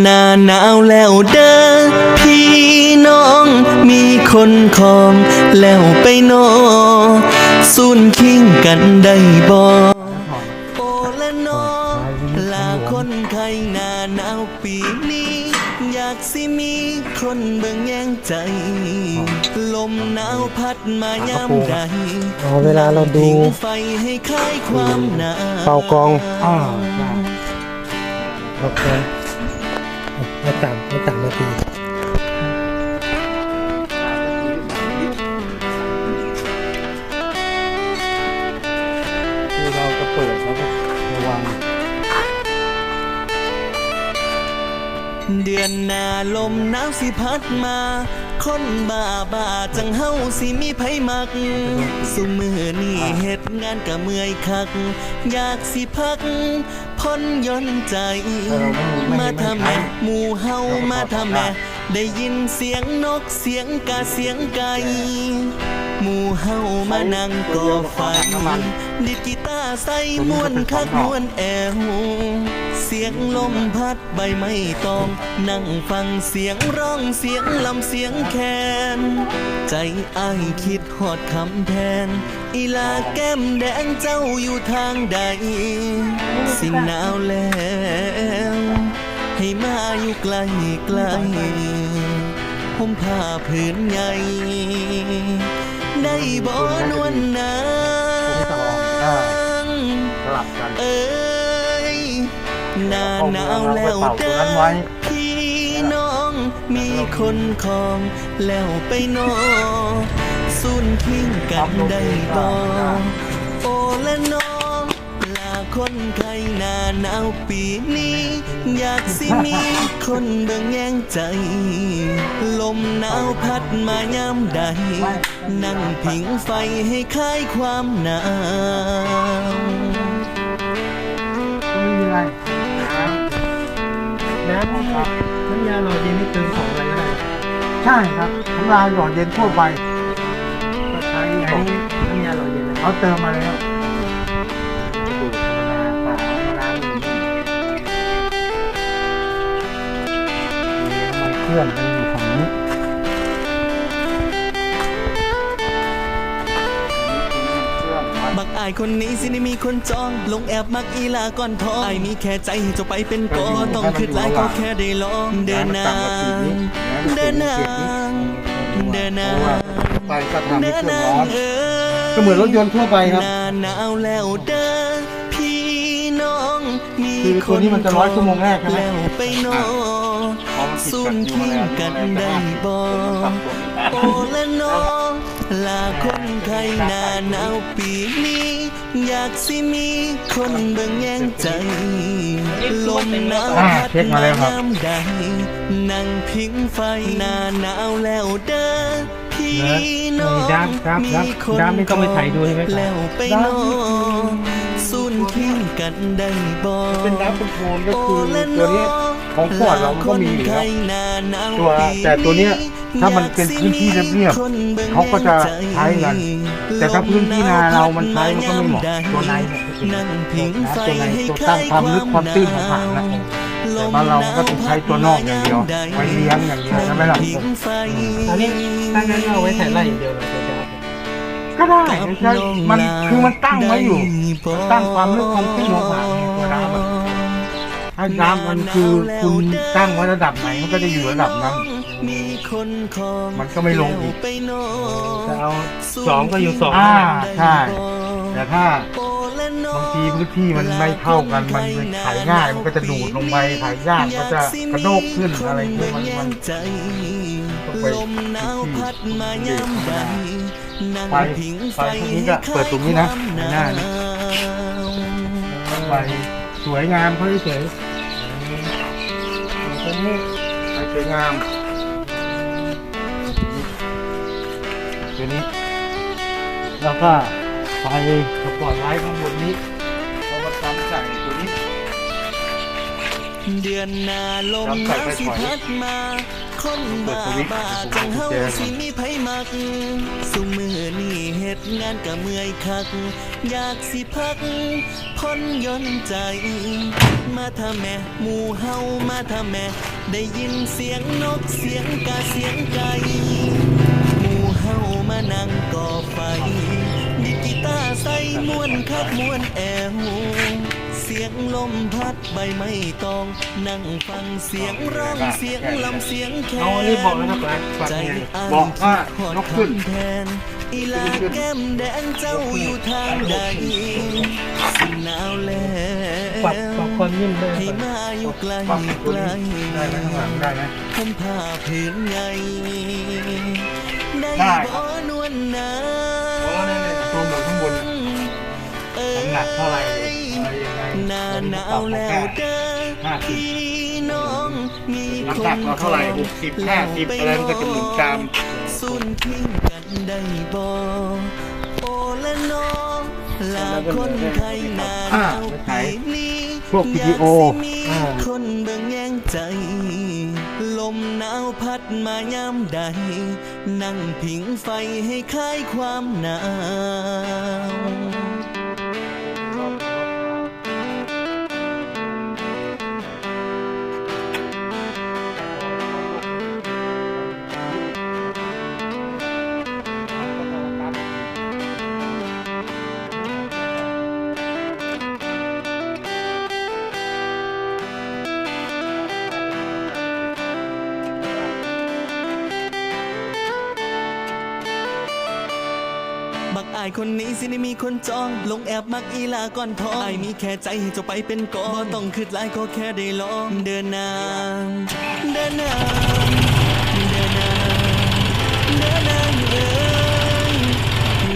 หน้าหนาวแล้วเด้อพี่น้องมีคนของแล้วไปนอสูนคิงกันได้บ่โอละนอลาคนไข้หน้าหนาวปีนี้ อยากสิมีคนเบิ่งแย่งใจ ลมหนาวพัดมายามใดอ๋อเวลาเราดูทิ้งไฟให้คลายความหนาวเป่ากองอ่าได้โอเค ไม่ต่ำไม่ต่ำนาทีคือเราจะเปิดแล้วก็ระวัง เดือนหน้าลมหนาวสิพัดมา คนบ้าบ้าจังเฮาสิมีไผมัก สุมือนี่เฮ็ดงานกะเมื่อยคัก อยากสิพักพ้นย่อนใจ มาทำแม่หมู่เฮามาทำแม่ได้ยินเสียงนกเสียงกาเสียงไก่หมู่เฮามานั่งก่อไฟดิดกีตาร์ใส่มวนคักมวนแอว สียงลมพัดใบไม้ตอง นั่งฟังเสียงร้องเสียงลำเสียงแคนใจอ้ายคิดหอดคำแทนอีลาแก้มแดงเจ้าอยู่ทางใด สิหนาวแล้ว ให้มาอยู่ไกลไกลผมผ้าผืนใหญ่ ได้บ่นวลนางสลับกันเอ้ย หน้าหนาวแล้วเด้อพี่น้อง มีคนของแล้วไปนอสูนทิ้งกันได้บ่โอละน้องลาคนไข้หน้าหนาวปีนี้ อยากสิมีคนเบิ่งแย่งใจ ลมหนาวพัดมายามใด นั่งผิงไฟให้คลายความหนาว น้ำนี่น้ำยาหล่อเย็นนี่เติมของอะไรก็ได้ใช่ครับของเราหยอดเย็นทั่วไปก็ใช้อันนี้น้ำยาหล่อเย็นนะเขาเติมมาแล้วเครื่องมันอยู่ฝั่ง อายคนนี้สิได้มีคนจอง ลงแอบมักอีลาก่อนทองอายมีแค่ใจให้เจะไปเป็นกอต้องคิดหลายก็แค่ได้ลองเดินนางเดินนางเดินนาเพราะว่าไฟก็ทำให้เดินเครื่องนาร้อนเอ้ยก็เหมือนรถยนต์ทั่วไปครับหน้าหนาวแล้วเด้อพี่น้องมีคือตัวนี้มันจะร้อยชั่วโมงแรกใช่ไหมแล้วไปนอสูนทิ้งกันได้บ่โอละน้องลาคนไข้หน้าหนาวปีนี้ อยากสิมีคนเบิ่งแย่งใจ ลมหนาวอ่าพัดเช็คมาแล้วครับยามใดนั่งพิงไฟหน้าหนาวแล้วเด้อพี่น้องดามครับมีครับคนดามไม่ต้องไปถ่ายดูใช่ไหมครัแล้บวไปนอนสูนทิ้งกันได้บ่เป็นน้ำเป็นโคลนก็คือตัวนี้ของฟอร์ดเรามันก็มีอยู่แล้วตัวแต่ตัวเนี้ย ถ้ามันเป็นพื้นที่เรียบๆเขาก็จะใช้กัน แต่ถ้าพื้นที่นาเรามันใช้มันก็ไม่เหมาะตัวในเนี่ยจะเป็นนั่งพิงไฟตัวในตัวตั้งความลึกความตื้นของผักนะแต่บ้านเราก็ต้องใช้ตัวนอกอย่างเดียวไว้เลี้ยงอย่างเดียวใช่ไหมล่ะอันนี้ถ้างั้นเอาไว้ใส่ไร่อย่างเดียวเลยตัวจะก็ได้ใช่มันคือมันตั้งไว้อยู่ ตั้งความลึกความตื้นของผักเนี่ยตัวน้ำอะถ้าน้ำมันคือคุณตั้งไว้ระดับไหนมันก็จะอยู่ระดับนั้น มีคนของมันก็ไม่ลงอีกไปนอนจะเอาสองก็อยู่สองอ่าใช่ แต่ถ้าโอละน้อบางทีพื้นที่มันไม่เท่ากันมันถ่ายง่าย มันก็จะดูดลงไปถ่ายยากก็จะกระโดกขึ้นอะไรพวกมันมันใจต้องไปลมหนาวพัดมายามใดนั่งไฟพิงไฟพวกนี้ก็เปิดตรงนี้นะให้หน้านี่ไปสวยงามเขาเฉยตัวนี้ๆไปสวยงาม ตัวนี้ แล้วก็ไฟสปอร์ตไลท์ข้างบนนี้เอามาทำใส่ตัวนี้ เดือนหน้าลมจำหใส่นาวไปสิถอยพัดมาคคนบ้าบ้าจังเฮาสิมีไผมัก สุมือนี่เฮ็ดงานก็เมื่อยคัก อยากสิพักพ้นย้อนใจ มาทำแม่หมู่เฮามาทำแม่ ได้ยินเสียงนกเสียงกาเสียงไก่ มพัดใบไม้ตอง นั่งฟังเสียงร้องเสียงลำเสียงแคนเอาอันนี้บอกนะครับนะฟังใจเนี่ยอ่านบอกว่าขอดนกขึ้นคำแทนอีลาแก้มแดงเจ้าอยู่ทางใดสิหนาวแล้ปรับวปรับความนิ่มได้ให้มาอยู่ไกลฟังไกตัวลนี้ได้ไหมข้างหลังได้ไหมผมผ้าผืนใหญ่ได้ได้บ่นวลนาอ๋อนั่นๆตัวหมุนข้างบนเอ้ยน้ำหนักเท่าไหร่อะไรยังไง หนาหนาวแล้วเด้อพี่น้องมีคน้ำหนักเราเท่าไหร่หกสิบห้าสิบอะไรมันก็จะหมุนตามสุนทิ้งกันได้บ่โอละน้องลาคนไทยนาหนาปีนี้พวกวิดีโอมีคนเบิ่งแย่งใจ ลมหนาวพัดมายามใด นั่งผิงไฟให้คลายความหนาวายคนนี้สิได้มีคนจอง ลงแอบมักอีลาก่อนทองอายมีแค่ใจให้เจ้าไปเป็นกองบ่ต้องคิดหลายก็แค่ได้ลองเดินนางเดินนางเดินนางเดินนางเอ้ย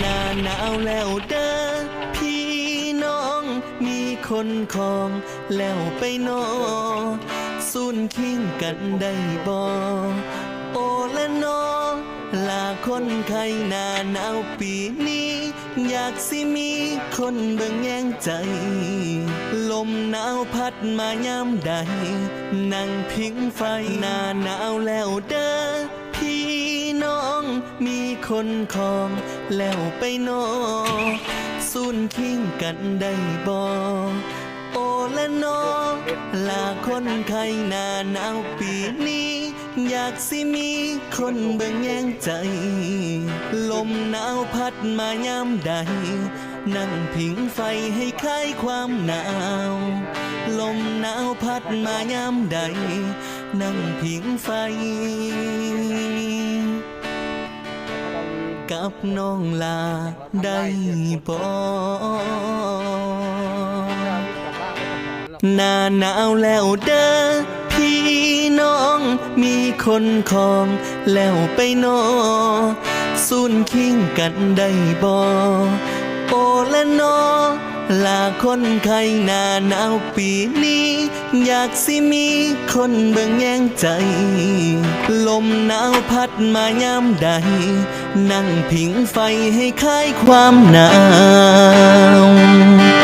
หน้าหนาวแล้วเด้อพี่น้อง มีคนของแล้วไปนอสูนคิงกันได้บ่โอละนอ ลาคนไข้หน้าหนาวปีนี้ อยากสิมีคนเบิ่งแย่งใจ ลมหนาวพัดมายามใด นั่งพิงไฟหน้าหนาวแล้วเด้อพี่น้องมีคนของแล้วไปนอสูนคิงกันได้บ่โอละนอลาคนไข้หน้าหนาวปีนี้ อยากสิมีคนเบิ่งแย่งใจ ลมหนาวพัดมายามใด นั่งผิงไฟให้คลายความหนาว ลมหนาวพัดมายามใด นั่งผิงไฟ กับน้องลาได้บ่หน้าหนาวแล้วเด้อ มีคนของแล้วไปนอสูนคิงกันได้บ่โอละนอลาคนไข้หน้าหนาวปีนี้ อยากสิมีคนเบิ่งแย่งใจ ลมหนาวพัดมายามใด นั่งผิงไฟให้คลายความหนาว